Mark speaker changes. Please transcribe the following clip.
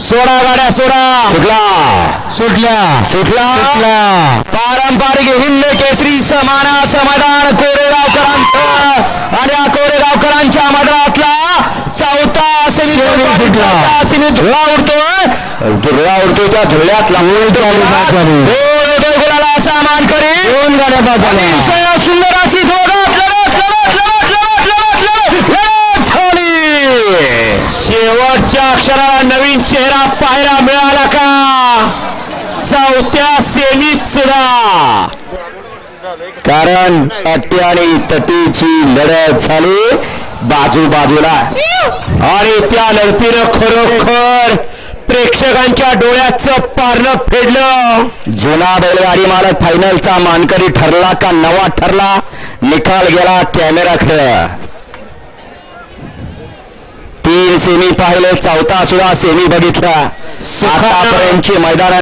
Speaker 1: सोडा गाड्या सोडा.
Speaker 2: सुटला.
Speaker 1: सुटल्या.
Speaker 2: सुटला.
Speaker 1: सुटल्या.
Speaker 2: पारंपरिक हिंद केसरी समानाचं मैदान कोरेगावकरांचं आणि या कोरेगावकरांच्या मैदानातला चौथा सेमी
Speaker 1: सुटला.
Speaker 2: धुळा उडतोय. धुळा उडतोय त्या धुळ्यातला.
Speaker 1: चालू, बाद झाली.
Speaker 2: गुलालाचा मानकरी
Speaker 1: दोन गाड्या बाद झाल्या.
Speaker 2: अतिशय सुंदर अशी दोघात लढत लढत लढत लढत लढत लढत लढत झाली शेवटच्या अक्षराला नवीन चेहरा पाहायला मिळाला का? चौथ्या सेमीत सुद्धा. कारण अट्टी आणि तटीची लढत झाली बाजू बाजूला आणि त्या लढतीनं खरोखर प्रेक्षकांच्या डोळ्याचं पारणं फेडलं. जुना बैलगाडी मालक फायनलचा मानकरी ठरला का नवा ठरला? निकाल गेला कॅमेराकडे. सेमी पाहिले चौथा सुद्धा सेमी बघितला. आतापर्यंतची मैदान